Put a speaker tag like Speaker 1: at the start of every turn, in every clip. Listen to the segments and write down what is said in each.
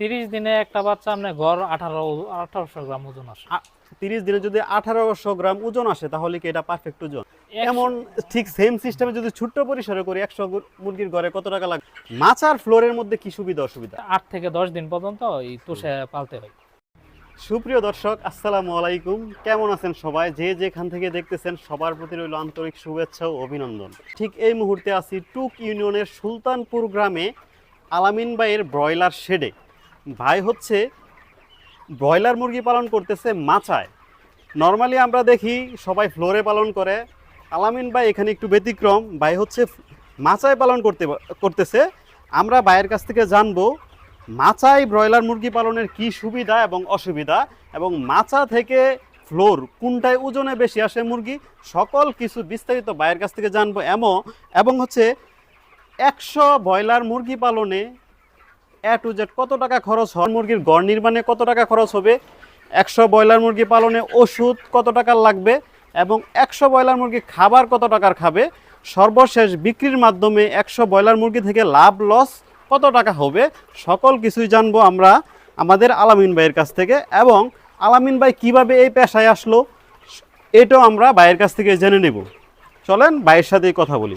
Speaker 1: তিরিশ দিনে একটা বাচ্চা আপনার গড় আঠারো আঠারোশো গ্রাম ওজন আসে।
Speaker 2: তিরিশ দিনে যদি আঠারোশো গ্রাম ওজন আসে তাহলে কি এটা পারফেক্ট ওজন? এমন ঠিক সেম সিস্টেমে যদি ছোট্ট পরিসরে করি একশো মুরগির ঘরে কত টাকা লাগবে? মাচার ফ্লোরের মধ্যে কি সুবিধা অসুবিধা?
Speaker 1: আট থেকে দশ দিন পর্যন্ত এই তুষে পালতে হয়।
Speaker 2: সুপ্রিয় দর্শক আসসালামু আলাইকুম। কেমন আছেন সবাই? যে যেখান থেকে দেখতেছেন সবার প্রতি রইল আন্তরিক শুভেচ্ছা ও অভিনন্দন। ঠিক এই মুহূর্তে আছি টুক ইউনিয়নের সুলতানপুর গ্রামে আলামিন ভাইয়ের ব্রয়লার শেডে। ভাই হচ্ছে ব্রয়লার মুরগি পালন করতেছে মাচায়। নর্মালি আমরা দেখি সবাই ফ্লোরে পালন করে। আলামিন ভাই এখানে একটু ব্যতিক্রম। ভাই হচ্ছে মাচায় পালন করতে করতেছে। আমরা ভাইয়ের কাছ থেকে জানব মাচায় ব্রয়লার মুরগি পালনের কি সুবিধা এবং অসুবিধা এবং মাচা থেকে ফ্লোর কোনটায় ওজনে বেশি আসে মুরগি? সকল কিছু বিস্তারিত ভাইয়ের কাছ থেকে জানব, এমন, এবং হচ্ছে একশো ব্রয়লার মুরগি পালনে এ টু জেড কত টাকা খরচ হয়? মুরগির গড় নির্মাণে কত টাকা খরচ হবে? একশো ব্রয়লার মুরগি পালনে ওষুধ কত টাকা লাগবে? এবং একশো ব্রয়লার মুরগি খাবার কত টাকার খাবে? সর্বশেষ বিক্রির মাধ্যমে একশো ব্রয়লার মুরগি থেকে লাভ, লস কত টাকা হবে? সকল কিছুই জানব আমরা আমাদের আলামিন ভাইয়ের কাছ থেকে। এবং আলামিন ভাই কীভাবে এই পেশায় আসলো, এটাও আমরা ভাইয়ের কাছ থেকে জেনে নেব। চলেন ভাইয়ের সাথেই কথা বলি।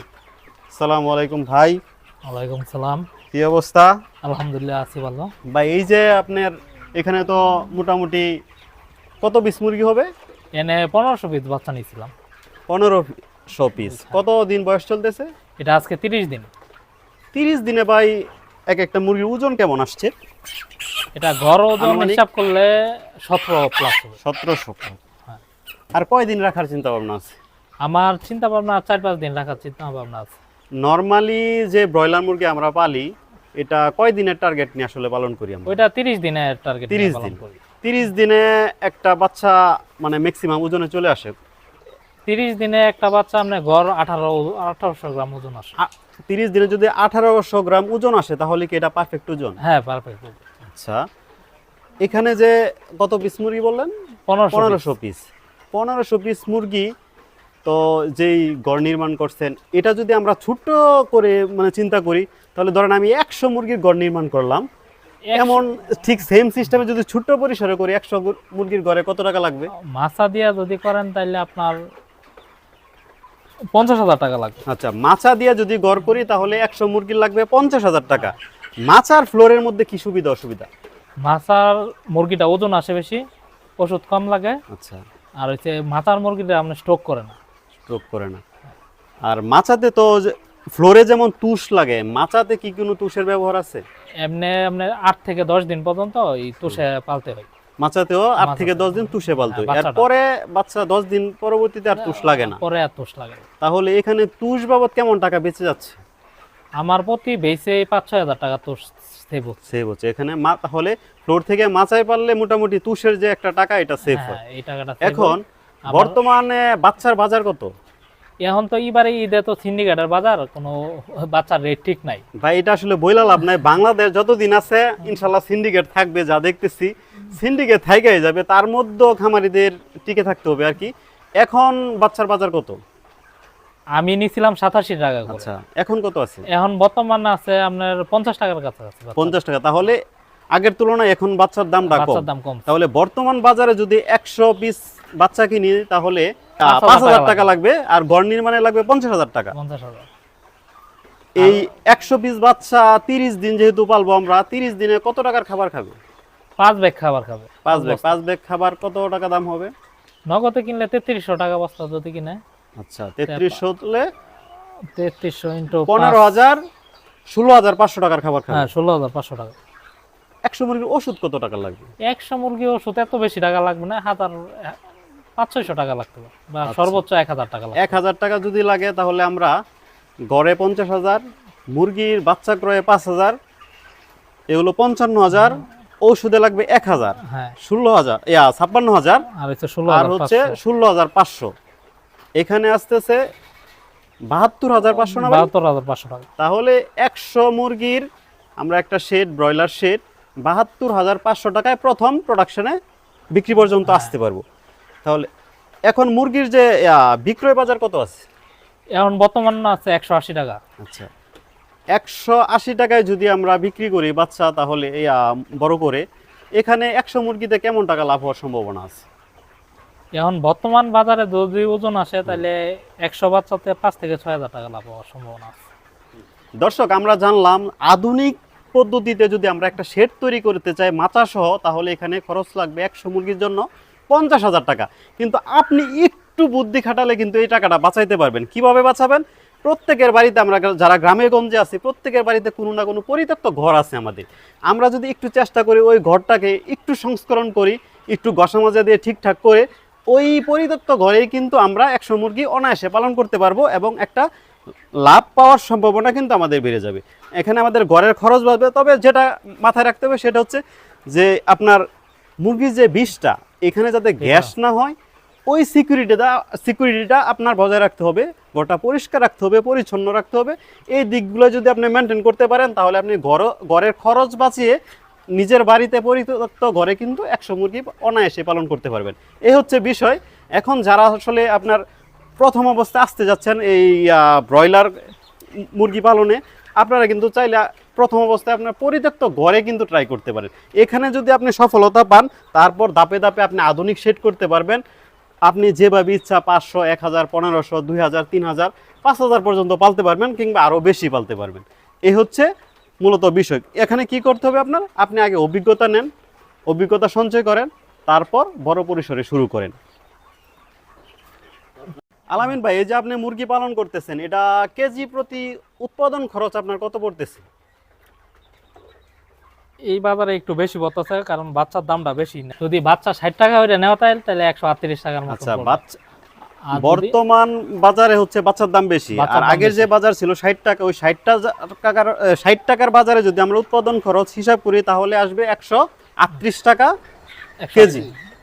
Speaker 2: সালাম আলাইকুম ভাই।
Speaker 1: ওয়ালাইকুম সালাম।
Speaker 2: কি অবস্থা?
Speaker 1: আলহামদুলিল্লাহ আছি ভালো।
Speaker 2: বা এই যে আপনার এখানে তো মোটামুটি কত পিস মুরগি হবে?
Speaker 1: এনে পনেরোশো পিস বাচ্চা নিয়েছিলাম।
Speaker 2: পনেরোশো পিস কত দিন বয়স চলতেছে?
Speaker 1: এটা আজকে তিরিশ দিন।
Speaker 2: তিরিশ দিনে ভাই এক একটা মুরগির ওজন কেমন আসছে?
Speaker 1: এটা গড় ওজন হিসাব করলে সতেরো প্লাস হবে।
Speaker 2: সতেরোশো
Speaker 1: হ্যাঁ।
Speaker 2: আর কয়দিন রাখার চিন্তা ভাবনা আছে?
Speaker 1: আমার চিন্তা ভাবনা চার পাঁচ দিন রাখার চিন্তা ভাবনা আছে।
Speaker 2: নর্মালি যে ব্রয়লার মুরগি আমরা পালি এটা কয় দিনের টার্গেট নিয়ে আসলে পালন করি আমরা?
Speaker 1: ওইটা তিরিশ দিনের টার্গেট
Speaker 2: 30 দিন। তিরিশ দিনে একটা বাচ্চা মানে ম্যাক্সিমাম ওজনে চলে আসে?
Speaker 1: তিরিশ দিনে একটা বাচ্চা আপনার ঘর আঠারো আঠারোশো গ্রাম ওজন আসে।
Speaker 2: তিরিশ দিনে যদি আঠারোশো গ্রাম ওজন আসে তাহলে কি এটা পারফেক্ট ওজন?
Speaker 1: হ্যাঁ পারফেক্ট
Speaker 2: আচ্ছা। এখানে যে কত পিস মুরগি বললেন?
Speaker 1: পনেরোশো
Speaker 2: পনেরোশো পিস পনেরোশো পিস মুরগি তো যেই গড় নির্মাণ করছেন এটা যদি আমরা ছোট্ট করে মানে চিন্তা করি তাহলে ধরেন আমি একশো মুরগির গড় নির্মাণ করলাম। এমন ঠিক সেম সিস্টেমে যদি ছোট্ট পরিসরে করি একশো মুরগির ঘরে কত টাকা লাগবে?
Speaker 1: মাছা দিয়া যদি করেন তাহলে আপনার পঞ্চাশ হাজার টাকা লাগবে।
Speaker 2: আচ্ছা মাছা দিয়ে যদি গড় করি তাহলে একশো মুরগির লাগবে পঞ্চাশ হাজার টাকা। মাচার ফ্লোরের মধ্যে কি সুবিধা অসুবিধা?
Speaker 1: মাছার মুরগিটা ওজন আসে বেশি ওষুধ কম লাগে।
Speaker 2: আচ্ছা।
Speaker 1: আর হচ্ছে মাথার মুরগিটা আপনি স্ট্রোক করে না।
Speaker 2: স্ট্রোক করে না। আর মাচাতে তো ফ্লোরে যেমন তুষ লাগে মাচাতে কি কোনো তুষের ব্যবহার আছে?
Speaker 1: এমনি আপনি আট থেকে দশ দিন পর্যন্ত এই তুষে পালতে হয়।
Speaker 2: মাচাতেও আট থেকে দশ দিন তুষে পালতো
Speaker 1: হ্যাঁ।
Speaker 2: এরপরে বাচ্চা দশ দিন পরবর্তীতে আর তুষ লাগে না।
Speaker 1: পরে আর তুষ লাগে
Speaker 2: তাহলে এখানে তুষ বাবদ কেমন টাকা বেঁচে যাচ্ছে?
Speaker 1: আমার প্রতি বেসে পাঁচ ছয় হাজার টাকা তুষ সেভ হচ্ছে।
Speaker 2: সেভ হচ্ছে। এখানে মা তাহলে ফ্লোর থেকে মাচায় পারলে মোটামুটি তুষের যে একটা টাকা এটা সেভ
Speaker 1: হ্যাঁ,
Speaker 2: হয়।
Speaker 1: এই টাকাটা
Speaker 2: এখন
Speaker 1: হয়।
Speaker 2: বর্তমানে বাচ্চার বাজার কত?
Speaker 1: এখন তো এবারে ঈদে তো সিন্ডিকেটের বাজার কোনো বাচ্চার রেট ঠিক নাই।
Speaker 2: ভাই এটা আসলে বইলা লাভ নাই। বাংলাদেশ যতদিন আছে ইনশাল্লাহ সিন্ডিকেট থাকবে যা দেখতেছি। সিন্ডিকেট থাইকাই যাবে তার মধ্যেও খামারিদের টিকে থাকতে হবে আর কি। এখন বাচ্চার বাজার কত?
Speaker 1: আমি নিছিলাম সাতাশি টাকা
Speaker 2: আচ্ছা এখন কত আছে?
Speaker 1: এখন বর্তমানে আছে আপনার পঞ্চাশ টাকার কাছাকাছি।
Speaker 2: পঞ্চাশ টাকা তাহলে আগের তুলনায় এখন বাচ্চার দামটা কম।
Speaker 1: দাম কম।
Speaker 2: তাহলে বর্তমান বাজারে যদি একশো পিস বাচ্চা কিনি তাহলে
Speaker 1: পাঁচ হাজার
Speaker 2: টাকা লাগবে আর গড় নির্মাণে লাগবে পঞ্চাশ হাজার টাকা। এই একশো পিস বাচ্চা তিরিশ দিন যেহেতু পালবো আমরা তিরিশ দিনে কত টাকার খাবার খাবে?
Speaker 1: পাঁচ ব্যাগ খাবার খাবে।
Speaker 2: পাঁচ ব্যাগ পাঁচ ব্যাগ খাবার কত টাকা দাম হবে?
Speaker 1: নগদে কিনলে তেত্রিশশো টাকা বস্তা যদি কিনে।
Speaker 2: আচ্ছা তেত্রিশ হলে
Speaker 1: তেত্রিশশো ইন্টু
Speaker 2: পনেরো হাজার ষোলো হাজার পাঁচশো টাকার খাবার খাবে।
Speaker 1: হ্যাঁ ষোলো হাজার পাঁচশো টাকা।
Speaker 2: একশো মুরগির ওষুধ কত টাকা লাগবে?
Speaker 1: একশো মুরগি ওষুধ এত বেশি টাকা লাগবে না হাজার পাঁচ ছয়শো টাকা লাগতে পারে বা
Speaker 2: আচ্ছা।
Speaker 1: সর্বোচ্চ এক হাজার টাকা
Speaker 2: এক হাজার টাকা যদি লাগে তাহলে আমরা গড়ে পঞ্চাশ হাজার মুরগির বাচ্চা ক্রয়ে পাঁচ হাজার এগুলো পঞ্চান্ন হাজার ঔষধে লাগবে এক হাজার
Speaker 1: হ্যাঁ।
Speaker 2: ষোলো হাজার ইয়া ছাপ্পান্ন হাজার
Speaker 1: আর হচ্ছে ষোলো হাজার
Speaker 2: হচ্ছে
Speaker 1: পাঁচশো।
Speaker 2: ষোলো হাজার পাঁচশো। এখানে আসতেছে বাহাত্তর হাজার পাঁচশো না
Speaker 1: বাহাত্তর হাজার পাঁচশো টাকা।
Speaker 2: তাহলে একশো মুরগির আমরা একটা শেড ব্রয়লার শেড বাহাত্তর হাজার পাঁচশো টাকায় প্রথম প্রোডাকশনে বিক্রি পর্যন্ত আসতে পারব। তাহলে এখন মুরগির যে বিক্রয় বাজার কত আছে?
Speaker 1: এখন বর্তমান আছে একশো আশি টাকা।
Speaker 2: আচ্ছা। একশো আশি টাকায় যদি আমরা বিক্রি করি বাচ্চা তাহলে এই বড় করে এখানে একশো মুরগিতে কেমন টাকা লাভ হওয়ার সম্ভাবনা আছে?
Speaker 1: এখন বর্তমান বাজারে যদি ওজন আসে তাহলে একশো বাচ্চাতে পাঁচ থেকে ছয় হাজার টাকা লাভ হওয়ার সম্ভাবনা আছে।
Speaker 2: দর্শক আমরা জানলাম আধুনিক পদ্ধতিতে যদি আমরা একটা শেড তৈরি করতে চাই মাচা সহ তাহলে এখানে খরচ লাগবে একশো মুরগির জন্য পঞ্চাশ হাজার টাকা। কিন্তু আপনি একটু বুদ্ধি খাটালে কিন্তু এই টাকাটা বাঁচাইতে পারবেন। কীভাবে বাঁচাবেন? প্রত্যেকের বাড়িতে আমরা যারা গ্রামে গঞ্জে আছি, প্রত্যেকের বাড়িতে কোনো না কোনো পরিত্যক্ত ঘর আছে আমাদের। আমরা যদি একটু চেষ্টা করি ওই ঘরটাকে একটু সংস্করণ করি, একটু গসা মাজা দিয়ে ঠিকঠাক করে, ওই পরিত্যক্ত ঘরেই কিন্তু আমরা একশো মুরগি অনায়াসে পালন করতে পারব এবং একটা লাভ পাওয়ার সম্ভাবনা কিন্তু আমাদের বেড়ে যাবে। এখানে আমাদের ঘরের খরচ বাড়বে, তবে যেটা মাথায় রাখতে হবে সেটা হচ্ছে যে আপনার মুরগির যে বিষটা এখানে যাতে গ্যাস না হয় ওই সিকিউরিটিটা সিকিউরিটিটা আপনার বজায় রাখতে হবে ঘরটা পরিষ্কার রাখতে হবে পরিচ্ছন্ন রাখতে হবে। এই দিকগুলো যদি আপনি মেনটেন করতে পারেন তাহলে আপনি ঘর ঘরের খরচ বাঁচিয়ে নিজের বাড়িতে পরিত্যক্ত ঘরে কিন্তু একশো মুরগি অনায়াসে পালন করতে পারবেন। এই হচ্ছে বিষয়। এখন যারা আসলে আপনার প্রথম অবস্থায় আসতে যাচ্ছেন এই ব্রয়লার মুরগি পালনে আপনারা কিন্তু চাইলে প্রথম অবস্থায় আপনার পরিত্যক্ত ঘরে কিন্তু ট্রাই করতে পারেন। এখানে যদি আপনি সফলতা পান, তারপর ধাপে ধাপে আপনি আধুনিক সেট করতে পারবেন। আপনি যেভাবে ইচ্ছা পাঁচশো, এক হাজার, পনেরোশো, দুই হাজার, তিন হাজার, পাঁচ হাজার পর্যন্ত পালতে পারবেন কিংবা আরও বেশি পালতে পারবেন। এই হচ্ছে মূলত বিষয়। এখানে কি করতে হবে আপনার? আপনি আগে অভিজ্ঞতা নেন, অভিজ্ঞতা সঞ্চয় করেন, তারপর বড় পরিসরে শুরু করেন। আলামিন ভাই এই যে আপনি মুরগি পালন করতেছেন এটা কেজি প্রতি উৎপাদন খরচ আপনার কত পড়তেছে?
Speaker 1: এই বাজারে একটু বেশি বলতেছে কারণ বাচ্চার দামটা বেশি। না যদি বাচ্চা ষাট টাকা হইলে নেওয়া তাই তাহলে একশো আটত্রিশ টাকার মতো
Speaker 2: আচ্ছা বাচ্চা বর্তমান বাজারে হচ্ছে বাচ্চার দাম বেশি। আর আগের যে বাজার ছিল ষাট টাকা ওই ষাট টাকার ষাট টাকার বাজারে যদি আমরা উৎপাদন খরচ হিসাব করি তাহলে আসবে একশো আটত্রিশ টাকা কেজি।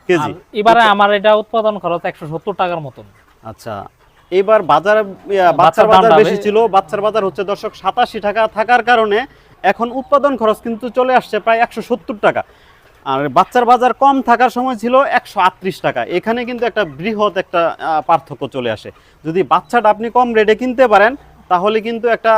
Speaker 2: কেজি।
Speaker 1: এবারে আমার এটা উৎপাদন খরচ একশো সত্তর টাকার মতন।
Speaker 2: আচ্ছা এবার বাজার বাচ্চার বাজার বেশি ছিল বাচ্চার বাজার হচ্ছে দর্শক সাতাশি টাকা থাকার কারণে এখন উৎপাদন খরচ কিন্তু চলে আসছে প্রায় একশো সত্তর টাকা। আর বাচ্চার বাজার কম থাকার সময় ছিল একশো আটত্রিশ টাকা। এখানে কিন্তু একটা বৃহৎ একটা পার্থক্য চলে আসে। যদি বাচ্চাটা আপনি কম রেটে কিনতে পারেন তাহলে কিন্তু একটা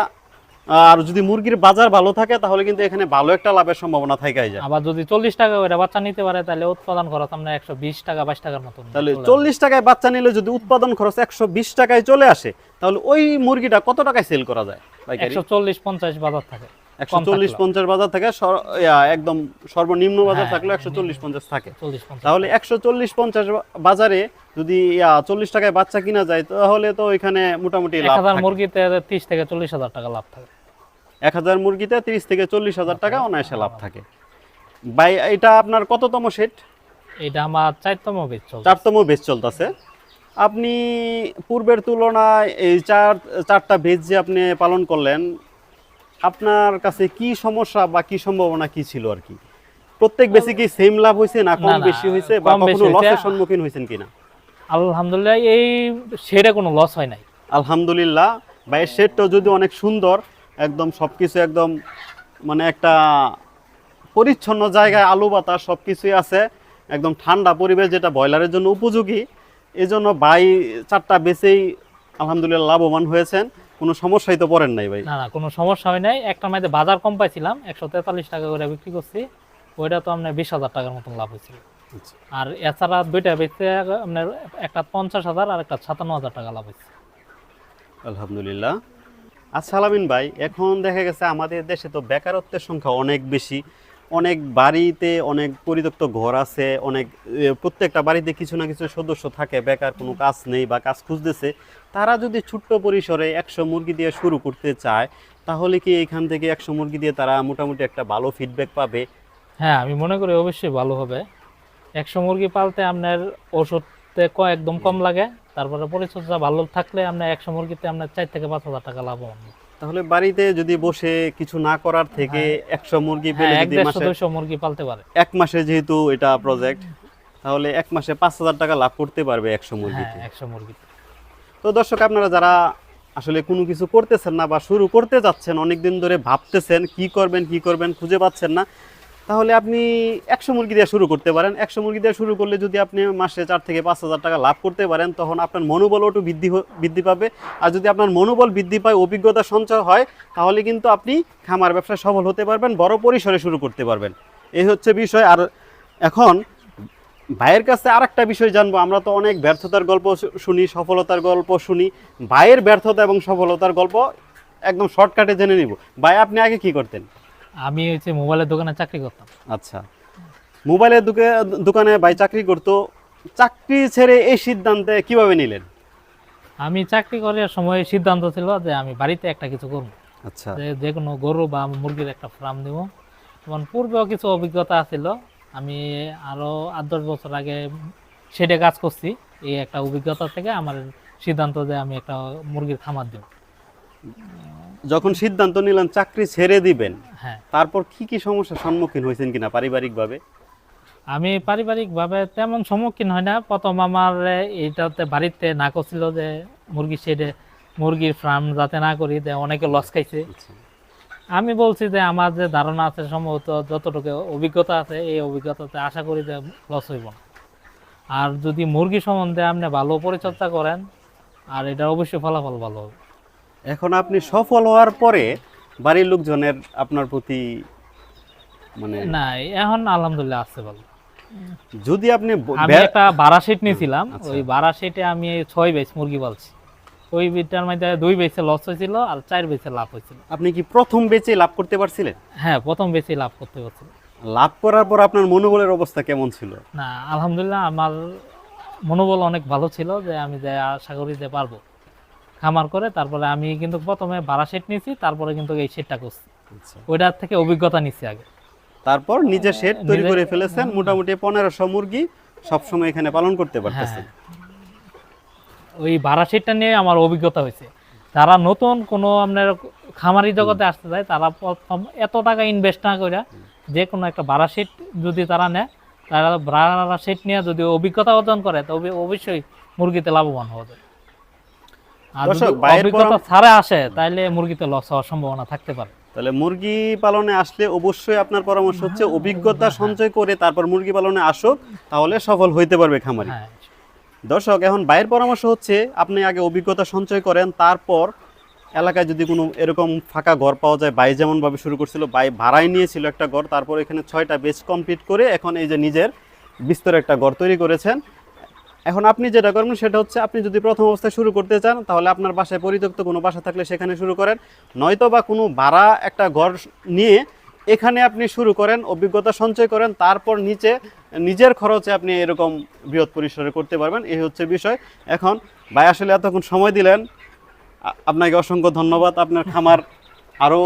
Speaker 2: আর যদি মুরগির বাজার ভালো থাকে তাহলে কিন্তু এখানে ভালো একটা লাভের সম্ভাবনা থাকাই যায়।
Speaker 1: আবার যদি চল্লিশ টাকা করে বাচ্চা নিতে পারে তাহলে উৎপাদন খরচ আমরা একশো বিশ টাকা বাইশ টাকার মতন
Speaker 2: তাহলে। চল্লিশ টাকায় বাচ্চা নিলে যদি উৎপাদন খরচ একশো বিশ টাকায় চলে আসে তাহলে ওই মুরগিটা কত টাকায় সেল করা যায়?
Speaker 1: একশো চল্লিশ পঞ্চাশ বাজার থাকে।
Speaker 2: একশো চল্লিশ পঞ্চাশ বাজার থেকে একদম সর্বনিম্ন বাজার
Speaker 1: হ্যাঁ,
Speaker 2: থাকলে একশো চল্লিশ পঞ্চাশ থাকে। তাহলে একশো চল্লিশ পঞ্চাশ বাজারে যদি চল্লিশ টাকায় বাচ্চা কিনা যায় তাহলে তো এখানে মোটামুটি লাভ থাকে।
Speaker 1: মুরগিতে তিরিশ থেকে চল্লিশ হাজার টাকা লাভ থাকে।
Speaker 2: এক হাজার মুরগিতে তিরিশ থেকে চল্লিশ হাজার টাকা অনায়াসে লাভ থাকে। বাই এটা আপনার কততম সেট
Speaker 1: এটা আমার চারতম বেচ
Speaker 2: চারতম বেচ চলতেছে। আপনি পূর্বের তুলনায় এই চার চারটা বেচ যে আপনি পালন করলেন আপনার কাছে কি সমস্যা বা কি সম্ভাবনা কি ছিল আর কি? প্রত্যেক বেশি কি সেম লাভ হয়েছে না কম বেশি হয়েছে বা কখনো লসের সম্মুখীন হয়েছেন কিনা?
Speaker 1: আলহামদুলিল্লাহ এই সেটা কোনো লস হয় নাই।
Speaker 2: আলহামদুলিল্লাহ বাইরের শেডটাও যদি অনেক সুন্দর একদম সব কিছু একদম মানে একটা পরিচ্ছন্ন জায়গায় আলু বাতাস সব কিছুই আছে একদম ঠান্ডা পরিবেশ যেটা ব্রয়লারের জন্য উপযোগী। এই জন্য বাই চারটা বেচেই আলহামদুলিল্লাহ লাভবান হয়েছেন কোনো সমস্যাই তো পড়েন নাই ভাই।
Speaker 1: না না কোনো সমস্যা হয় নাই। একটা মাঝে বাজার কম পাইছিলাম একশো তেতাল্লিশ টাকা করে বিক্রি করছি ওইটা তো আপনার বিশ হাজার টাকার মতন লাভ হয়েছিল।
Speaker 2: আচ্ছা।
Speaker 1: আর এছাড়া দুইটা বেচতে আপনার একটা পঞ্চাশ হাজার আর একটা সাতান্ন হাজার টাকা লাভ হয়েছে।
Speaker 2: আলহামদুলিল্লাহ। আচ্ছা আলামিন ভাই, এখন দেখা গেছে আমাদের দেশে তো বেকারত্বের সংখ্যা অনেক বেশি। অনেক বাড়িতে অনেক পরিত্যক্ত ঘর আছে, অনেক প্রত্যেকটা বাড়িতে কিছু না কিছু সদস্য থাকে, বেকার কোনো কাজ নেই বা কাজ খুঁজতেছে। তারা যদি ছোট্ট পরিসরে একশো মুরগি দিয়ে শুরু করতে চায়, তাহলে কি এখান থেকে একশো মুরগি দিয়ে তারা মোটামুটি একটা ভালো ফিডব্যাক পাবে?
Speaker 1: হ্যাঁ আমি মনে করি অবশ্যই ভালো হবে। একশো মুরগি পালতে আপনার ওষুধতে ক- একদম কম লাগে। তারপরে পরিচর্যা ভালো থাকলে আপনার একশো মুরগিতে আপনার চার থেকে পাঁচ হাজার টাকা লাভ হবে।
Speaker 2: তাহলে বাড়িতে যদি বসে কিছু না করার থেকে একশো মুরগি পেলে
Speaker 1: হ্যাঁ
Speaker 2: যদি মাসে
Speaker 1: দুইশো মুরগি পালতে পারে।
Speaker 2: এক মাসে যেহেতু এটা প্রজেক্ট তাহলে এক মাসে পাঁচ হাজার টাকা লাভ করতে পারবে একশো
Speaker 1: হ্যাঁ
Speaker 2: মুরগিতে।
Speaker 1: একশো মুরগি
Speaker 2: তো দর্শক আপনারা যারা আসলে কোনো কিছু করতেছেন না বা শুরু করতে যাচ্ছেন অনেক দিন ধরে ভাবতেছেন কি করবেন কি করবেন খুঁজে পাচ্ছেন না তাহলে আপনি একশো মুরগি দিয়ে শুরু করতে পারেন। একশো মুরগি দিয়ে শুরু করলে যদি আপনি মাসে চার থেকে পাঁচ হাজার টাকা লাভ করতে পারেন, তখন আপনার মনোবলও একটু বৃদ্ধি বৃদ্ধি পাবে। আর যদি আপনার মনোবল বৃদ্ধি পায়, অভিজ্ঞতা সঞ্চয় হয়, তাহলে কিন্তু আপনি খামার ব্যবসায় সফল হতে পারবেন, বড় পরিসরে শুরু করতে পারবেন। এই হচ্ছে বিষয়। আর এখন ভাইয়ের কাছে আর একটা বিষয় জানব। আমরা তো অনেক ব্যর্থতার গল্প শুনি, সফলতার গল্প শুনি। ভাইয়ের ব্যর্থতা এবং সফলতার গল্প একদম শর্টকাটে জেনে নিব। ভাই, আপনি আগে কি করতেন?
Speaker 1: আমি হচ্ছে মোবাইলের দোকানে চাকরি করতাম।
Speaker 2: আচ্ছা। মোবাইলের দোকানে ভাই চাকরি করতো চাকরি ছেড়ে এই সিদ্ধান্তে কীভাবে নিলেন?
Speaker 1: আমি চাকরি করার সময় সিদ্ধান্ত ছিল যে আমি বাড়িতে একটা কিছু করব।
Speaker 2: আচ্ছা।
Speaker 1: যে কোনো গরু বা মুরগির একটা ফার্ম দিব। এবং পূর্বেও কিছু অভিজ্ঞতা ছিল। আমি আরও আট দশ বছর আগে সেটা কাজ করছি। এই একটা অভিজ্ঞতা থেকে আমার সিদ্ধান্ত যে আমি একটা মুরগির খামার দেব।
Speaker 2: যখন সিদ্ধান্ত নিলেন চাকরি ছেড়ে দিবেন
Speaker 1: হ্যাঁ।
Speaker 2: তারপর কি কি সমস্যার সম্মুখীন হয়েছেন কিনা পারিবারিকভাবে?
Speaker 1: আমি পারিবারিকভাবে তেমন সম্মুখীন হয় না। প্রথম আমার এইটাতে বাড়িতে না করছিল যে মুরগি শেডে মুরগির ফার্ম যাতে না করি যে অনেকে লস খাইছে।
Speaker 2: আচ্ছা।
Speaker 1: আমি বলছি যে আমার যে ধারণা আছে সম্ভবত যতটুকু অভিজ্ঞতা আছে এই অভিজ্ঞতাতে আশা করি যে লস হইব না। আর যদি মুরগি সম্বন্ধে আপনি ভালো পরিচর্যা করেন আর এটা অবশ্যই ফলাফল ভালো হবে।
Speaker 2: এখন আপনি সফল হওয়ার পরে বাড়ির লোকজনের আপনার প্রতি মানে
Speaker 1: না এখন আলহামদুলিল্লাহ আছে ভালো।
Speaker 2: যদি আপনি
Speaker 1: আমি একটা বারা সেট নিয়েছিলাম
Speaker 2: আচ্ছা।
Speaker 1: ওই বারা সেটে আমি ছয় বেচ মুরগি পালছি। ওই বিটার মধ্যে দুই বেচে লস হয়েছিল আর চার বেচে লাভ হয়েছিল।
Speaker 2: আপনি কি প্রথম বেচে লাভ করতে পারছিলেন?
Speaker 1: হ্যাঁ প্রথম বেচে লাভ করতে পারছিল
Speaker 2: লাভ করার পর আপনার মনোবলের অবস্থা কেমন ছিল?
Speaker 1: না আলহামদুলিল্লাহ আমার মনোবল অনেক ভালো ছিল যে আমি যে আশা করি যে পারব। খামার করে তারপরে আমি কিন্তু প্রথমে ভাড়া সেট নিয়েছি তারপরে কিন্তু এই সেটটা করছি।
Speaker 2: আচ্ছা।
Speaker 1: ওইটার থেকে অভিজ্ঞতা নিচ্ছি আগে।
Speaker 2: তারপর নিজে শেড তৈরি করে ফেলেছেন মোটামুটি পনেরোশো মুরগি সবসময় এখানে পালন করতে পারতেছেন।
Speaker 1: ওই ভাড়া সেটটা নিয়ে আমার অভিজ্ঞতা হয়েছে। যারা নতুন কোনো আপনার খামারি জগতে আসতে চায় তারা প্রথম এত টাকা ইনভেস্ট না করে যে কোনো একটা ভাড়া সেট যদি তারা নেয় তারা ভাড়া সেট নিয়ে যদি অভিজ্ঞতা অর্জন করে তবে অবশ্যই মুরগিতে লাভবান হওয়া যায়।
Speaker 2: দর্শক, বাইরের
Speaker 1: অভিজ্ঞতা ছাড়া আসে তাহলে মুরগিতে লস হওয়ার সম্ভাবনা থাকতে পারে।
Speaker 2: তাহলে মুরগি পালনে আসলে অবশ্যই আপনার পরামর্শ হচ্ছে অভিজ্ঞতা সঞ্চয় করে তারপর মুরগি পালনে আসুক তাহলে সফল হইতে পারবে খামারি।
Speaker 1: হ্যাঁ
Speaker 2: দর্শক এখন বাইরের পরামর্শ হচ্ছে আপনি আগে অভিজ্ঞতা সঞ্চয় করেন তারপর এলাকায় যদি কোনো এরকম ফাঁকা ঘর পাওয়া যায় বাই যেমনভাবে শুরু করছিল বাই ভাড়ায় নিয়েছিল একটা ঘর তারপর এখানে ছয়টা বেচ কমপ্লিট করে এখন এই যে নিজের বিস্তর একটা ঘর তৈরি করেছেন। এখন আপনি যেটা করবেন সেটা হচ্ছে আপনি যদি প্রথম অবস্থায় শুরু করতে চান, তাহলে আপনার বাসায় পরিত্যক্ত কোনো বাসা থাকলে সেখানে শুরু করেন। নয়তো বা কোনো ভাড়া একটা ঘর নিয়ে এখানে আপনি শুরু করেন, অভিজ্ঞতা সঞ্চয় করেন, তারপর নিচে নিজের খরচে আপনি এরকম বৃহৎ পরিসরে করতে পারবেন। এই হচ্ছে বিষয়। এখন ভাই আসলে এতক্ষণ সময় দিলেন আপনাকে অসংখ্য ধন্যবাদ। আপনার খামার আরও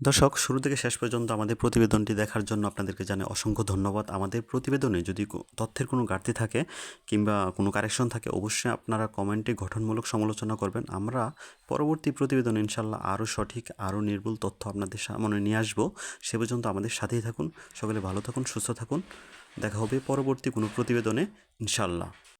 Speaker 2: দর্শক, শুরু থেকে শেষ পর্যন্ত আমাদের প্রতিবেদনটি দেখার জন্য আপনাদেরকে জানে অসংখ্য ধন্যবাদ। আমাদের প্রতিবেদনে যদি তথ্যের কোনো ঘাটতি থাকে কিংবা কোনো কারেকশন থাকে, অবশ্যই আপনারা কমেন্টে গঠনমূলক সমালোচনা করবেন। আমরা পরবর্তী প্রতিবেদন ইনশাল্লাহ আরও সঠিক, আরও নির্ভুল তথ্য আপনাদের সামনে নিয়ে আসব। সে পর্যন্ত আমাদের সাথেই থাকুন, সকলে ভালো থাকুন, সুস্থ থাকুন। দেখা হবে পরবর্তী কোনো প্রতিবেদনে ইনশাল্লাহ